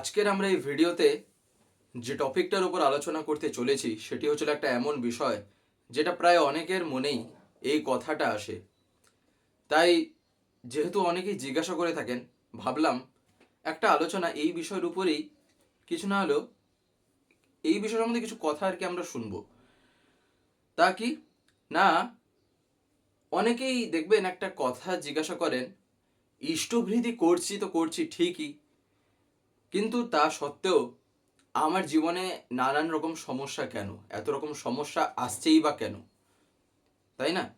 আজকের আমরা এই ভিডিওতে যে টপিকটার উপর আলোচনা করতে চলেছি, সেটি হচ্ছিল একটা এমন বিষয় যেটা প্রায় অনেকের মনেই এই কথাটা আসে। তাই যেহেতু অনেকেই জিজ্ঞাসা করে থাকেন, ভাবলাম একটা আলোচনা এই বিষয়ের উপরেই কিছু না হলেও এই বিষয়ের সম্বন্ধে কিছু কথা আর কি আমরা শুনব। তা কি? না, অনেকেই দেখবেন একটা কথা জিজ্ঞাসা করেন, ইষ্টভৃতি করছি তো করছি ঠিকই কিন্তু তা সত্ত্বেও আমার জীবনে নানান রকম সমস্যা কেন? এত রকম সমস্যা আসছেই বা কেন? তাই না?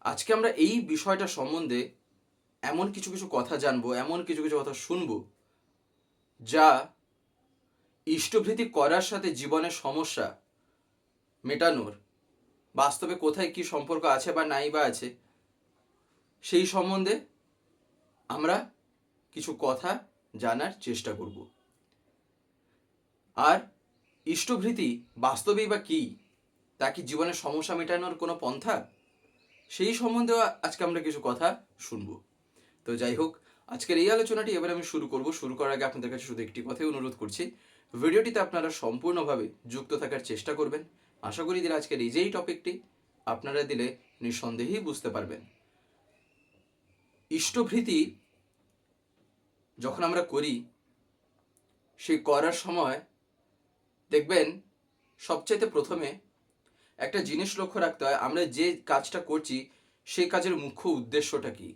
আজকে আমরা এই বিষয়টা সম্বন্ধে এমন কিছু কিছু কথা জানব, এমন কিছু কিছু কথা শুনব যা ইষ্টভৃতি করার সাথে জীবনের সমস্যা মেটানোর, বাস্তবে কোথায় কি সম্পর্ক আছে বা নাই বা আছে, সেই সম্বন্ধে আমরা কিছু কথা জানার চেষ্টা করব। আর ইষ্টভৃতি বাস্তবেই বা কী? তা কি জীবনের সমস্যা মেটানোর কোনো পন্থা? সেই সম্বন্ধেও আজকে আমরা কিছু কথা শুনব। তো যাই হোক, আজকের এই আলোচনাটি এবার আমি শুরু করব। শুরু করার আগে আপনাদের কাছে শুধু একটি কথাই অনুরোধ করছি, ভিডিওটিতে আপনারা সম্পূর্ণভাবে যুক্ত থাকার চেষ্টা করবেন। আশা করি দিলে আজকের এই যেই টপিকটি আপনারা দিলে নিঃসন্দেহেই বুঝতে পারবেন। ইষ্টভৃতি যখন আমরা করি, সেই করার সময় দেখবেন সবচাইতে প্রথমে একটা জিনিস লক্ষ্য রাখতে হয়, আমরা যে কাজটা করছি, সেই কাজের মুখ্য উদ্দেশ্যটা কি?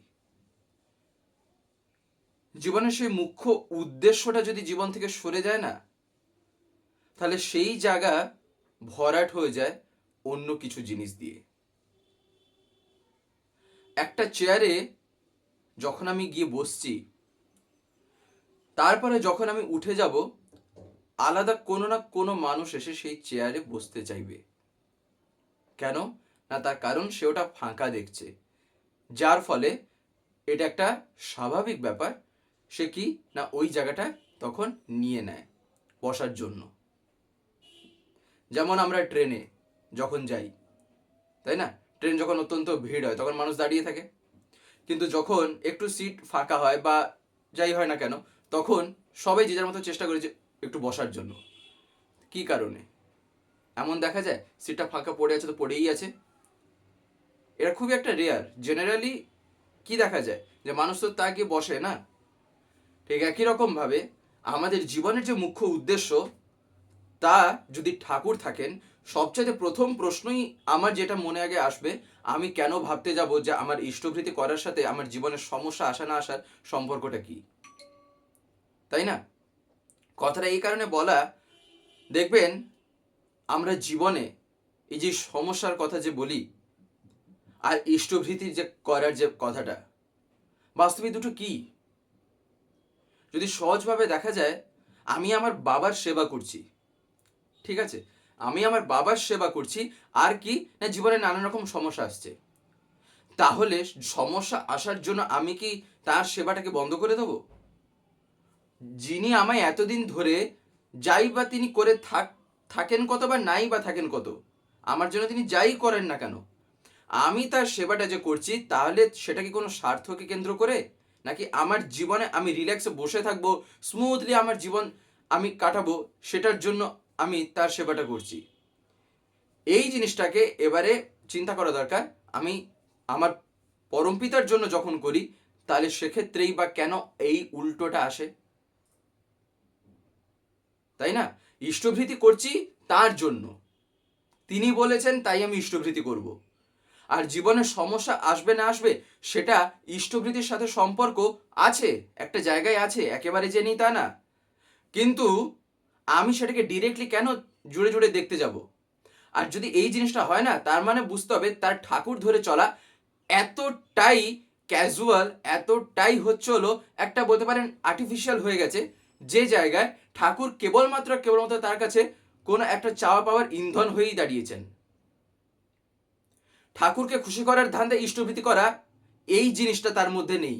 জীবনের সেই মুখ্য উদ্দেশ্যটা যদি জীবন থেকে সরে যায় না, তাহলে সেই জায়গা ভরাট হয়ে যায় অন্য কিছু জিনিস দিয়ে। একটা চেয়ারে যখন আমি গিয়ে বসছি তারপরে যখন আমি উঠে যাব, আলাদা কোনো না কোনো মানুষ এসে সেই চেয়ারে বসতে চাইবে। কেন? না, তার কারণ সে ওটা ফাঁকা দেখছে। যার ফলে এটা একটা স্বাভাবিক ব্যাপার, সে কি? না, ওই জায়গাটা তখন নিয়ে নেয় বসার জন্য। যেমন আমরা ট্রেনে যখন যাই, তাই না? ট্রেন যখন অত্যন্ত ভিড় হয়, তখন মানুষ দাঁড়িয়ে থাকে। কিন্তু যখন একটু সিট ফাঁকা হয় বা যাই হয় না কেন তখন সবাই যে যার মতো চেষ্টা করে যে একটু বসার জন্য। কি কারণে? এমন দেখা যায়, সিটটা ফাঁকা পড়ে আছে তো পড়েই আছে। এটা খুবই একটা রেয়ার জেনারেলি কি দেখা যায়? যে মানুষ তো তা বসে, না? ঠিক একই রকমভাবে আমাদের জীবনের যে মুখ্য উদ্দেশ্য, তা যদি ঠাকুর থাকেন সবচেয়ে প্রথম প্রশ্নই আমার যেটা মনে আগে আসবে, আমি কেন ভাবতে যাব যে আমার ইষ্টভৃতি করার সাথে আমার জীবনের সমস্যা আসা না আসার সম্পর্কটা কি? তাই না? কথাটা এই কারণে বলা, দেখবেন আমরা জীবনে এই যে সমস্যার কথা যে বলি, আর ইষ্টভৃতির যে করার যে কথাটা, বাস্তবে দুটো কি? যদি সহজভাবে দেখা যায়, আমি আমার বাবার সেবা করছি, ঠিক আছে? আমি আমার বাবার সেবা করছি, আর কি? না জীবনে নানান রকম সমস্যা আসছে। তাহলে সমস্যা আসার জন্য আমি কি তার সেবাটাকে বন্ধ করে দেবো? যিনি আমায় এতদিন ধরে যাই বা তিনি করে থাক, থাকেন কত বা নাই বা থাকেন কত, আমার জন্য তিনি যাই করেন না কেন? আমি তার সেবাটা যে করছি, তাহলে সেটা কি কোনো স্বার্থকে কেন্দ্র করে? নাকি আমার জীবনে আমি রিল্যাক্সে বসে থাকব স্মুথলি আমার জীবন আমি কাটাবো, সেটার জন্য আমি তার সেবাটা করছি? এই জিনিসটাকে এবারে চিন্তা করা দরকার। আমি আমার পরমপিতার জন্য যখন করি, তাহলে সেক্ষেত্রেই বা কেন এই উল্টোটা আসে? তাই না? ইষ্টভৃতি করছি তার জন্য। তিনি বলেছেন, তাই আমি ইষ্টভৃতি করব। আর জীবনের সমস্যা আসবে না আসবে, সেটা ইষ্টভৃতির সাথে সম্পর্ক আছে, একটা জায়গায় আছে, একেবারে যে নেই তা না। কিন্তু আমি সেটাকে ডিরেক্টলি কেন জুড়ে জুড়ে দেখতে যাব? আর যদি এই জিনিসটা হয় না, তার মানে বুঝতে হবে তার ঠাকুর ধরে চলা এতটাই ক্যাজুয়াল এতটাই হচ্ছে হলো একটা বলতে পারেন আর্টিফিশিয়াল হয়ে গেছে, যে জায়গায় ঠাকুর কেবলমাত্র কেবলমাত্র তার কাছে কোনো একটা চাওয়া পাওয়ার ইন্ধন হয়েই দাঁড়িয়েছেন। ঠাকুরকে খুশি করার ধান্দা ইষ্টভীতি করা এই জিনিসটা তার মধ্যে নেই।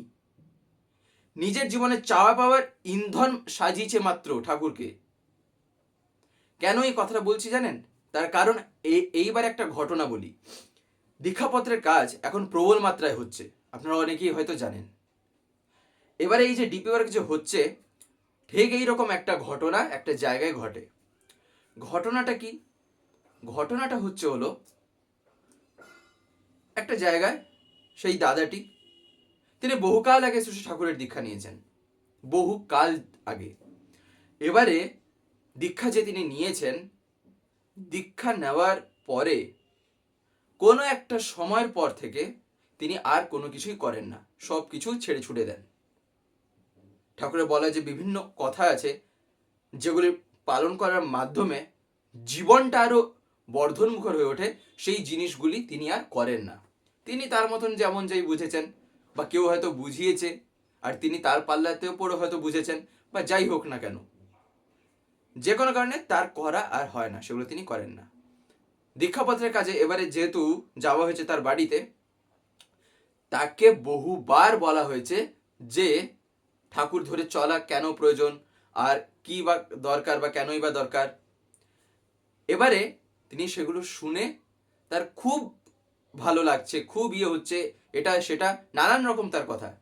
নিজের জীবনে চাওয়া পাওয়ার ইন্ধন সাজিয়েছে মাত্র ঠাকুরকে। কেন এই কথাটা বলছি জানেন? তার কারণ এইবার একটা ঘটনা বলি। দীক্ষাপত্রের কাজ এখন প্রবল মাত্রায় হচ্ছে। আপনারা অনেকেই হয়তো জানেন। এবারে এই যে ডিপি ওয়ার্ক যে হচ্ছে ঠিক এইরকম একটা ঘটনা একটা জায়গায় ঘটে। ঘটনাটা কি? ঘটনাটা হচ্ছে হলো, একটা জায়গায় সেই দাদাটি, তিনি বহুকাল আগে শ্রী ঠাকুরের দীক্ষা নিয়েছেন, বহুকাল আগে। এবারে দীক্ষা যে তিনি নিয়েছেন, দীক্ষা নেওয়ার পরে কোনো একটা সময়ের পর থেকে তিনি আর কোনো কিছুই করেন না, সব কিছু ছেড়ে ছুড়ে দেন। ঠাকুরের বলা যে বিভিন্ন কথা আছে, যেগুলি পালন করার মাধ্যমে জীবনটা আরও বর্ধনমুখর হয়ে ওঠে, সেই জিনিসগুলি তিনি আর করেন না। তিনি তার মতন যেমন যাই বুঝেছেন, বা কেউ হয়তো বুঝিয়েছে, আর তিনি তার পাল্লাতেও পড়ে হয়তো বুঝেছেন, বা যাই হোক না কেন। যে কোনো কারণে তার করা আর হয় না, সেগুলো তিনি করেন না। দীক্ষাপত্রের কাজে এবারে যেহেতু যাওয়া হয়েছে তার বাড়িতে, তাকে বহুবার বলা হয়েছে যে ঠাকুর ধরে চলা কেন প্রয়োজন? আর কি বা দরকার বা কেনই বা দরকার? এবারে তিনি সেগুলো শুনে তার খুব ভালো লাগছে, খুব ইয়ে হচ্ছে, এটা সেটা নানান রকম তার কথা।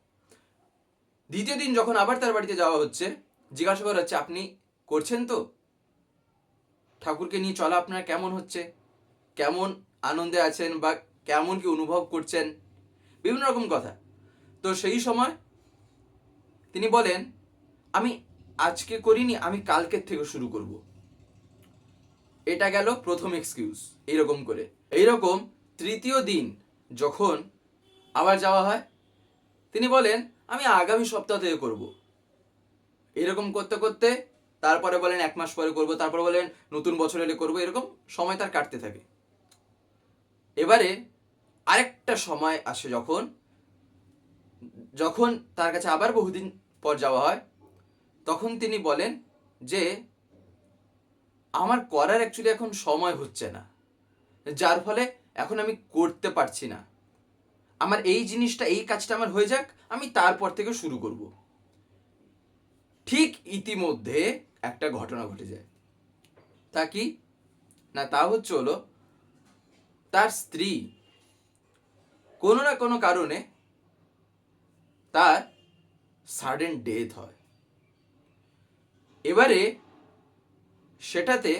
দ্বিতীয় দিন যখন আবার তার বাড়িতে যাওয়া হচ্ছে, জিজ্ঞাসা করা হচ্ছে, আপনি করছেন তো? ঠাকুরকে নিয়ে চলা আপনার কেমন হচ্ছে? কেমন আনন্দে আছেন বা কেমন কি অনুভব করছেন? বিভিন্ন রকম কথা। তো সেই সময় তিনি বলেন, আমি আজকে করিনি, আমি কালকের থেকে শুরু করব। এটা গেল প্রথম এক্সকিউজ এইরকম করে। এইরকম তৃতীয় দিন যখন আবার যাওয়া হয়, তিনি বলেন, আমি আগামী সপ্তাহ থেকে করব। এরকম করতে করতে তারপরে বলেন, এক মাস পরে করব। তারপরে বলেন, নতুন বছর এলে করব। এরকম সময় তার কাটতে থাকে। এবারে আরেকটা সময় আসে যখন যখন তার কাছে আবার বহুদিন পর যাওয়া হয়, তখন তিনি বলেন যে, আমার করার অ্যাকচুয়ালি এখন সময় হচ্ছে না। যার ফলে এখন আমি করতে পারছি না। আমার এই জিনিসটা, এই কাজটা আমার হয়ে যাক, আমি তারপর থেকে শুরু করব। ঠিক ইতিমধ্যে একটা ঘটনা ঘটে যায়। তা কি? না, তা হচ্ছে হলো, তার স্ত্রী কোনো না কোনো কারণে তার সাডেন ডেথ হয়। এবারে সেটাতে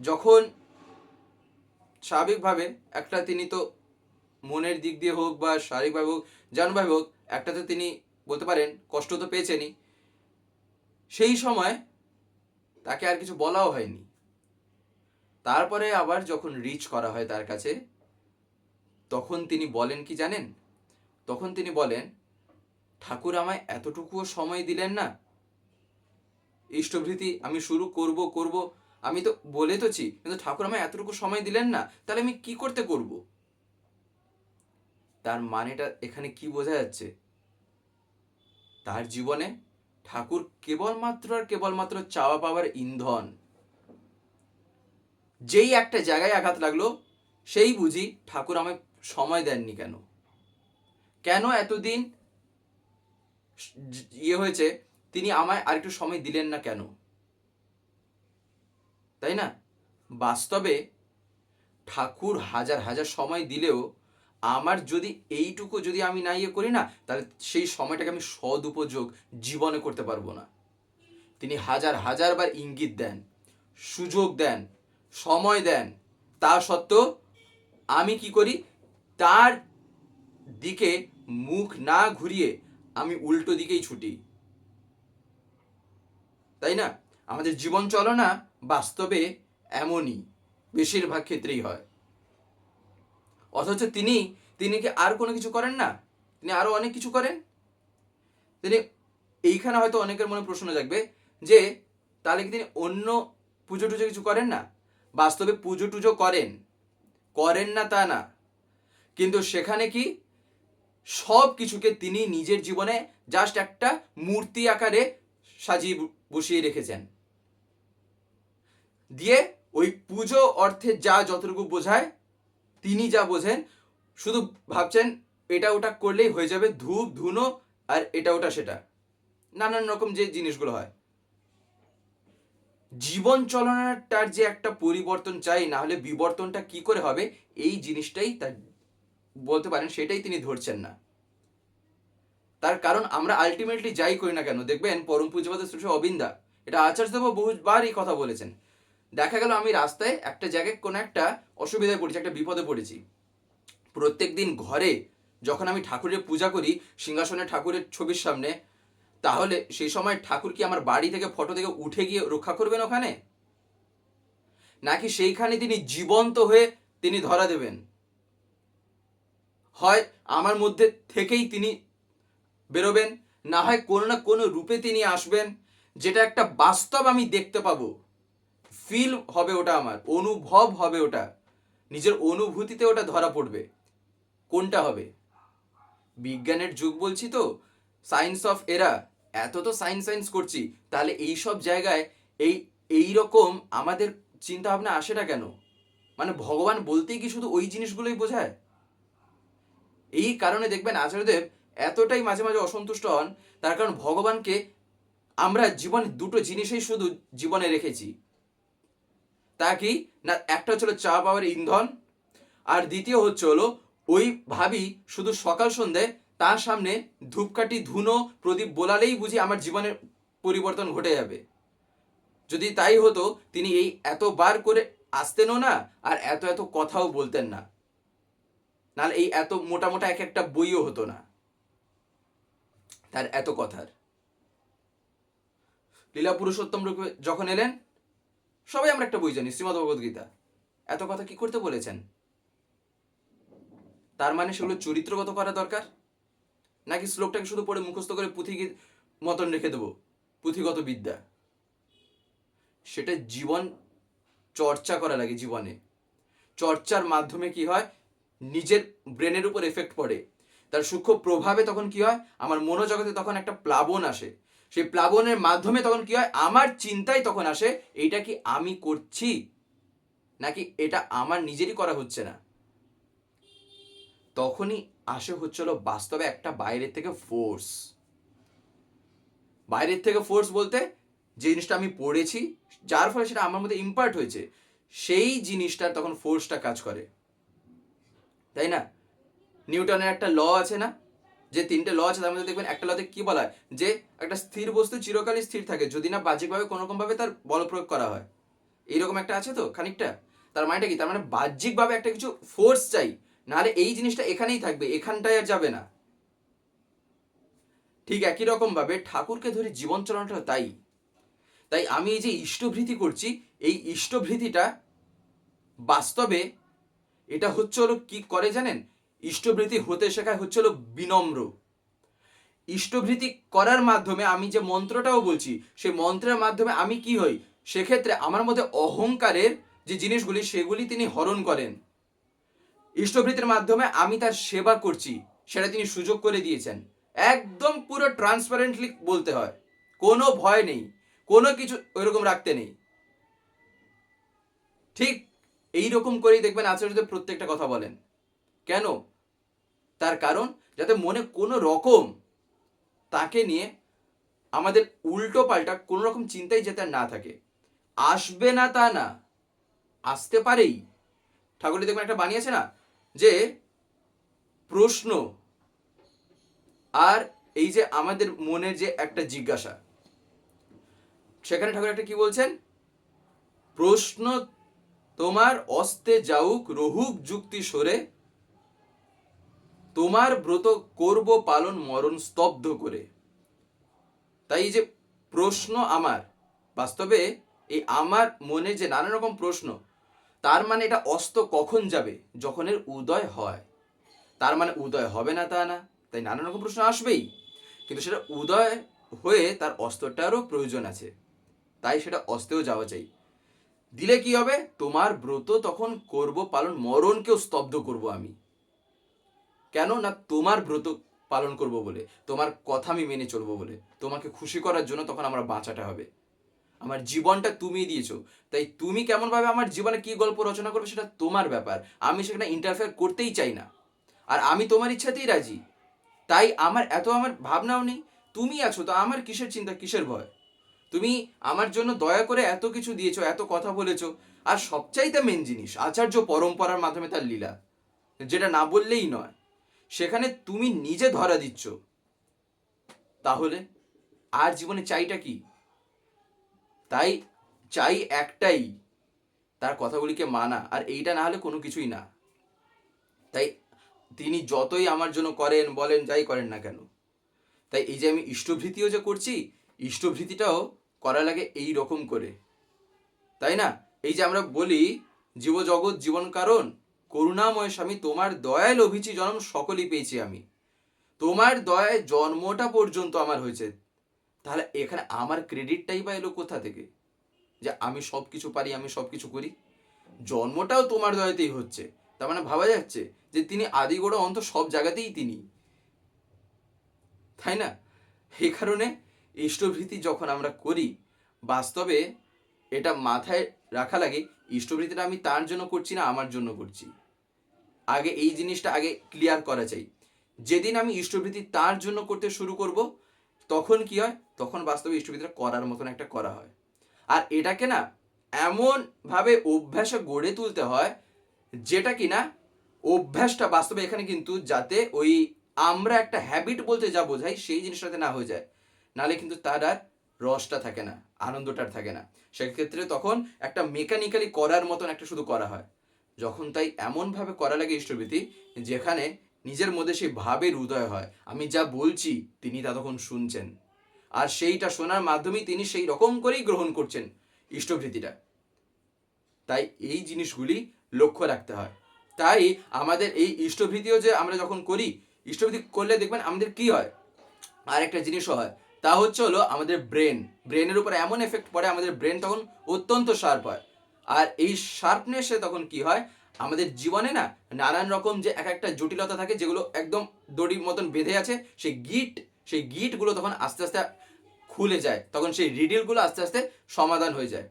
যখন স্বাভাবিকভাবে একটা তিনি তো মনের দিক দিয়ে হোক বা শারীরিকভাবে হোক জানভাবে হোক একটা তো তিনি বলতে পারেন কষ্ট তো পেয়েছেনই। সেই সময় তাকে আর কিছু বলাও হয়নি। তারপরে আবার যখন রিচ করা হয় তার কাছে, তখন তিনি বলেন কি জানেন? তখন তিনি বলেন ঠাকুর আমায় এতটুকুও সময় দিলেন না? ইষ্টভৃতি, আমি শুরু করব করব। আমি তো বলে তোছি কিন্তু ঠাকুর আমায় এতটুকু সময় দিলেন না, তাহলে আমি কি করতে করব? তার মানেটা এখানে কি বোঝা যাচ্ছে? তার জীবনে ঠাকুর কেবলমাত্র আর কেবলমাত্র চাওয়া পাওয়ার ইন্ধন। যেই একটা জায়গায় আঘাত লাগল, সেই বুঝি ঠাকুর আমায় সময় দেননি কেন? কেন এতদিন ইয়ে হয়েছে, তিনি আমায় আরেকটু সময় দিলেন না কেন? তাই না? বাস্তবে ঠাকুর হাজার হাজার সময় দিলেও আমার যদি এইটুকু যদি আমি না ইয়ে করি না, তাহলে সেই সময়টাকে আমি সদুপযোগ জীবনে করতে পারব না। তিনি হাজার হাজার বার ইঙ্গিত দেন, সুযোগ দেন, সময় দেন। তা সত্ত্বেও আমি কি করি? তার দিকে মুখ না ঘুরিয়ে আমি উল্টো দিকেই ছুটি। তাই না? আমাদের জীবন চলনা বাস্তবে এমনই, বেশিরভাগ ক্ষেত্রেই হয়। অথচ তিনি তিনি কি আর কোনো কিছু করেন না? তিনি আরও অনেক কিছু করেন? তিনি এইখানে হয়তো অনেকের মনে প্রশ্ন জাগবে যে, তাহলে কি তিনি অন্য পুজো টুজো কিছু করেন না? বাস্তবে পুজো টুজো করেন। করেন না তা না। কিন্তু সেখানে কি সব কিছুকে তিনি নিজের জীবনে জাস্ট একটা মূর্তি আকারে সাজিয়ে বসিয়ে রেখেছেন। দিয়ে ওই পুজো অর্থে যা যতটুকু বোঝায়, তিনি যা বোঝেন, শুধু ভাবছেন এটা ওটা করলেই হয়ে যাবে ধূপ, ধুনো আর এটা ওটা সেটা। নানান রকম যে জিনিসগুলো হয়। জীবন চলনাটার যে একটা পরিবর্তন চাই, না হলে বিবর্তনটা কি করে হবে, এই জিনিসটাই তার বলতে পারেন সেটাই তিনি ধরছেন না। তার কারণ আমরা আলটিমেটলি যাই করি না কেন, দেখবেন পরম পূজ্যপাদ শ্রী অবিন্দা, এটা আচার্যদেব বহুবার এই কথা বলেছেন। দেখা গেল আমি রাস্তায় একটা জায়গায় কোনো একটা অসুবিধায় পড়েছি, একটা বিপদে পড়েছি। প্রত্যেক দিন ঘরে যখন আমি ঠাকুরের পূজা করি, সিংহাসনে ঠাকুরের ছবির সামনে, তাহলে সেই সময় ঠাকুর কি আমার বাড়ি থেকে, ফটো থেকে উঠে গিয়ে রক্ষা করবেন ওখানে? নাকি সেইখানে তিনি জীবন্ত হয়ে তিনি ধরা দেবেন? হয় আমার মধ্যে থেকেই তিনি বেরোবেন, না হয় কোনো না কোনো রূপে তিনি আসবেন, যেটা একটা বাস্তব আমি দেখতে পাবো। ফিল হবে ওটা আমার, অনুভব হবে ওটা, নিজের অনুভূতিতে ওটা ধরা পড়বে। কোনটা হবে? বিজ্ঞানের যুগ বলছি তো সায়েন্স অফ এরা এত তো সায়েন্স সায়েন্স করছি, তাহলে এই সব জায়গায় এই এই রকম আমাদের চিন্তা ভাবনা আসে না কেন? মানে ভগবান বলতেই কি শুধু ওই জিনিসগুলোই বোঝায়? এই কারণে দেখবেন আচার্যদেব এতটাই মাঝে মাঝে অসন্তুষ্ট হন, তার কারণ ভগবানকে আমরা জীবনে দুটো জিনিসই শুধু জীবনে রেখেছি। তা কি? না, একটা হচ্ছে হলো চা পাওয়ার ইন্ধন, আর দ্বিতীয় হচ্ছে হলো ওই ভাবি শুধু সকাল সন্ধে তার সামনে ধূপকাঠি, ধুনো, প্রদীপ বোলালেই বুঝি আমার জীবনের পরিবর্তন ঘটে যাবে। যদি তাই হতো, তিনি এই এতবার করে আসতেনও না, আর এত এত কথাও বলতেন না। নাহলে এই এত মোটা মোটা এক একটা বইও হতো না। তার এত কথার। লীলা পুরুষোত্তম রূপে যখন এলেন, সবাই আমরা একটা বই জানি, শ্রীমদ ভগবদ গীতা। এত কথা কি করতে বলেছেন? তার মানে সেগুলো চরিত্রগত করা দরকার? নাকি শ্লোকটাকে শুধু পড়ে মুখস্থ করে পুঁথি মতন রেখে দেবো, পুঁথিগত বিদ্যা? সেটা জীবন চর্চা করা লাগে জীবনে। চর্চার মাধ্যমে কি হয়? নিজের ব্রেনের উপর এফেক্ট পড়ে। তার সূক্ষ্ম প্রভাবে তখন কি হয়? আমার মনোজগতে তখন একটা প্লাবন আসে। সেই প্লাবনের মাধ্যমে তখন কি হয়? আমার চিন্তাই তখন আসে, এইটা কি আমি করছি? নাকি এটা আমার নিজেরই করা হচ্ছে না? তখনই আসে হচ্ছিল বাস্তবে একটা বাইরের থেকে ফোর্স বাইরের থেকে ফোর্স বলতে যে জিনিসটা আমি পড়েছি, যার ফলে সেটা আমার মধ্যে ইম্পার্ট হয়েছে, সেই জিনিসটার তখন ফোর্সটা কাজ করে। তাই না? নিউটনের একটা ল আছে না? যে তিনটে ল আছে, তার মধ্যে দেখবেন একটা লতে কি বলা হয়? যে একটা স্থির বস্তু চিরকালই স্থির থাকে, যদি না বাহ্যিকভাবে কোনো রকমভাবে তার বল প্রয়োগ করা হয়। এইরকম একটা আছে তো, খানিকটা? তার মানেটা কি? তার মানে বাহ্যিকভাবে একটা কিছু ফোর্স চাই, নাহলে এই জিনিসটা এখানেই থাকবে, এখানটায় আর যাবে না। ঠিক একই রকম ভাবে ঠাকুরকে ধরে জীবন চালানোটা তাই। তাই আমি এই যে ইষ্টভৃতি করছি, এই ইষ্টভৃতিটা বাস্তবে এটা হচ্ছে হলো কি করে জানেন? ইষ্টভৃতি হতে শেখায় হচ্ছে হলো বিনম্র। ইষ্টভৃতি করার মাধ্যমে আমি যে মন্ত্রটাও বলছি, সেই মন্ত্রের মাধ্যমে আমি কি হই? সেক্ষেত্রে আমার মধ্যে অহংকারের যে জিনিসগুলি, সেগুলি তিনি হরণ করেন। ইষ্টভৃতির মাধ্যমে আমি তার সেবা করছি, সেটা তিনি সুযোগ করে দিয়েছেন। একদম পুরো ট্রান্সপারেন্টলি বলতে হয়। কোনো ভয় নেই, কোনো কিছু ওইরকম রাখতে নেই। ঠিক এই রকম করেই দেখবেন আচার্যদেব প্রত্যেকটা কথা বলেন। কেন? তার কারণ, যাতে মনে কোনো রকম তাকে নিয়ে আমাদের উল্টো পাল্টা কোনো রকম চিন্তাই যাতে না থাকে। আসবে না তা না, আসতে পারেই। ঠাকুরটি দেখবেন একটা বানিয়েছে না, যে প্রশ্ন আর এই যে আমাদের মনের যে একটা জিজ্ঞাসা। সেখানে ঠাকুর একটা কি বলছেন? প্রশ্ন তোমার অস্তে যাউক, রহুক যুক্তি সরে, তোমার ব্রত করব পালন মরণ স্তব্ধ করে। তাই যে প্রশ্ন আমার, বাস্তবে এই আমার মনে যে নানা রকম প্রশ্ন, তার মানে এটা অস্ত কখন যাবে? যখন এর উদয় হয়। তার মানে উদয় হবে না তা না, তাই নানা রকম প্রশ্ন আসবেই। কিন্তু সেটা উদয় হয়ে তার অস্ত্রটারও প্রয়োজন আছে। তাই সেটা অস্তেও যাওয়া চাই। দিলে কি হবে? তোমার ব্রত তখন করব পালন, মরণকেও স্তব্ধ করব আমি। কেন? না, তোমার ব্রত পালন করব বলে, তোমার কথা আমি মেনে চলবো বলে। তোমাকে খুশি করার জন্য তখন আমার বাঁচাটা হবে। আমার জীবনটা তুমি দিয়েছ। তাই তুমি কেমনভাবে আমার জীবনে কি গল্প রচনা করবে সেটা তোমার ব্যাপার। আমি সেখানে ইন্টারফেয়ার করতেই চাই না। আর আমি তোমার ইচ্ছাতেই রাজি। তাই আমার এত আমার ভাবনাও নেই। তুমি আছো, তো আমার কিসের চিন্তা, কিসের ভয়? তুমি আমার জন্য দয়া করে এত কিছু দিয়েছ, এত কথা বলেছ, আর সবচাইতে মেন জিনিস আচার্য পরম্পরার মাধ্যমে তার লীলা, যেটা না বললেই নয়। সেখানে তুমি নিজে ধরা দিচ্ছ। তাহলে আর জীবনে চাইটা কি? তাই চাই একটাই, তার কথাগুলিকে মানা, আর এইটা না হলে কোনো কিছুই না। তাই তিনি যতই আমার জন্য করেন, বলেন, যাই করেন না কেন। তাই এই যে আমি ইষ্টভৃতিও যে করছি, ইষ্টভৃতিটাও করা লাগে এই রকম করে। তাই না? এই যে আমরা বলি, জীবজগৎ জীবন কারণ, করুণাময় স্বামী, তোমার দয়ায় লোভিছি জন্ম সকলেই পেয়েছি আমি। তোমার দয়ায় জন্মটা পর্যন্ত আমার হয়েছে। তাহলে এখানে আমার ক্রেডিটটাই বা এলো কোথা থেকে? যে আমি সব কিছু পারি, আমি সব কিছু করি। জন্মটাও তোমার দয়াতেই হচ্ছে। তার মানে ভাবা যাচ্ছে যে তিনি আদি গোড়া অন্ত সব জায়গাতেই তিনি। তাই না? এই কারণে ইষ্টভৃতি যখন আমরা করি, বাস্তবে এটা মাথায় রাখা লাগে, ইষ্টভৃতিটা আমি তার জন্য করছি না, আমার জন্য করছি। আগে এই জিনিসটা আগে ক্লিয়ার করা চাই। যেদিন আমি ইষ্টভৃতি তার জন্য করতে শুরু করব, তখন কি হয়? তখন বাস্তবে ইষ্টভৃতিটা করার মতন একটা করা হয়। আর এটাকে না এমন ভাবে অভ্যাসে গড়ে তুলতে হয়, যেটা কি না অভ্যাসটা বাস্তবে এখানে কিন্তু যাতে ওই আমরা একটা হ্যাবিট বলতে যা বোঝাই, সেই জিনিসটাতে না হয়ে যায়। নালে কিন্তু তার আর রসটা থাকে না, আনন্দটার থাকে না। সেক্ষেত্রে তখন একটা মেকানিক্যালি করার মতন একটা শুধু করা হয়। যখন তাই এমনভাবে করা লাগে ইষ্টভীতি, যেখানে নিজের মধ্যে সেই ভাবের উদয় হয়। আমি যা বলছি, তিনি তা তখন শুনছেন। আর সেইটা শোনার মাধ্যমেই তিনি সেই রকম করেই গ্রহণ করছেন ইষ্টভৃতিটা। তাই এই জিনিসগুলি লক্ষ্য রাখতে হয়। তাই আমাদের এই ইষ্টভৃতিও যে আমরা যখন করি, ইষ্টভৃতি করলে দেখবেন আমাদের কি হয়? আর একটা জিনিসও হয়। তা হচ্ছে হলো আমাদের ব্রেন ব্রেনের উপর এমন এফেক্ট পড়ে, আমাদের ব্রেন তখন অত্যন্ত শার্প হয়। আর এই শার্পনেসে তখন কি হয়? আমাদের জীবনে না নানান রকম যে এক একটা জটিলতা থাকে, যেগুলো একদম দড়ির মতন বেঁধে আছে, সেই গিট সেই গিটগুলো তখন আস্তে আস্তে খুলে যায়। তখন সেই রিডিলগুলো আস্তে আস্তে সমাধান হয়ে যায়।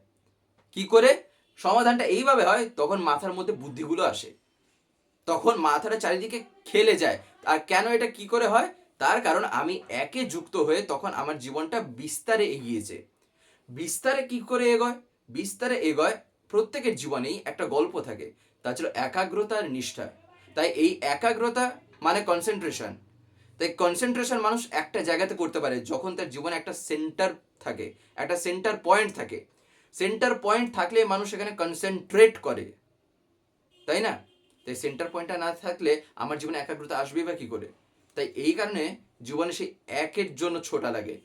কি করে? সমাধানটা এইভাবে হয়, তখন মাথার মধ্যে বুদ্ধিগুলো আসে। তখন মাথাটা চারিদিকে খেলে যায়। আর কেন এটা কি করে হয়? তার কারণ আমি একে যুক্ত হয়ে তখন আমার জীবনটা বিস্তারে এগিয়েছে। বিস্তারে কি করে এগোয়? বিস্তারে এগোয় প্রত্যেকের জীবনেই একটা গল্প থাকে, তা ছিল একাগ্রতা আর নিষ্ঠা। তাই এই একাগ্রতা মানে কনসেন্ট্রেশন তাই কনসেন্ট্রেশন মানুষ একটা জায়গাতে করতে পারে যখন তার জীবনে একটা সেন্টার থাকে, একটা সেন্টার পয়েন্ট থাকে। সেন্টার পয়েন্ট থাকলে মানুষ এখানে কনসেন্ট্রেট করে। তাই না? তাই সেন্টার পয়েন্টটা না থাকলে আমার জীবনে একাগ্রতা আসবেই বা কী করে? তাই এই কারণে জীবনে সেই একের জন্য ছোটা লাগে।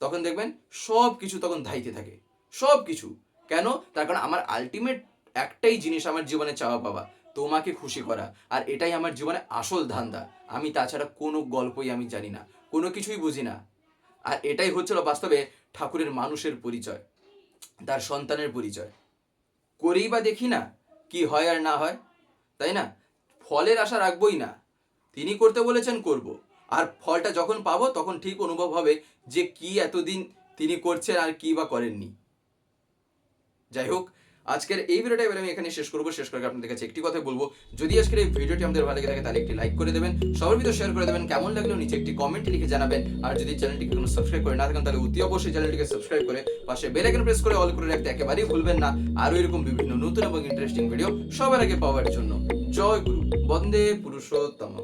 তখন দেখবেন সব কিছু তখন ধাইতে থাকে। সব কিছু কেন? তার কারণ আমার আলটিমেট একটাই জিনিস আমার জীবনে চাওয়া পাওয়া। তোমাকে খুশি করা। আর এটাই আমার জীবনে আসল ধান্দা। আমি তাছাড়া কোনো গল্পই আমি জানি না। কোনো কিছুই বুঝি না। আর এটাই হচ্ছিল বাস্তবে ঠাকুরের মানুষের পরিচয়। তার সন্তানের পরিচয়। করেই বা দেখি না কি হয় আর না হয়। তাই না? ফলের আশা রাখবই না। তিনি করতে বলেছেন করব। আর ফলটা যখন পাবো, তখন ঠিক অনুভব হবে যে কি এতদিন তিনি করছেন আর কি বা করেননি। যাই হোক, আজকের এই ভিডিওটা এবার আমি এখানে শেষ করব। শেষ করে আপনাদের কাছে একটি কথা বলব। যদি আজকের এই ভিডিওটি আমাদের ভালো লেগে থাকে, তাহলে একটি লাইক করে দেবেন, সবার ভিতরে শেয়ার করে দেবেন, কেমন লাগল নিচে একটি কমেন্ট লিখে জানাবেন। আর যদি চ্যানেলটিকে কোনো সাবস্ক্রাইব করে না থাকেন, তাহলে অতি অবশ্যই চ্যানেলটিকে সাবস্ক্রাইব করে পাশে বেল আইকন প্রেস করে অল করে রাখতে একেবারেই ভুলবেন না। আরও এরকম বিভিন্ন নতুন এবং ইন্টারেস্টিং ভিডিও সবার আগে পাওয়ার জন্য। জয় গুরু, বন্দে পুরুষোত্তম।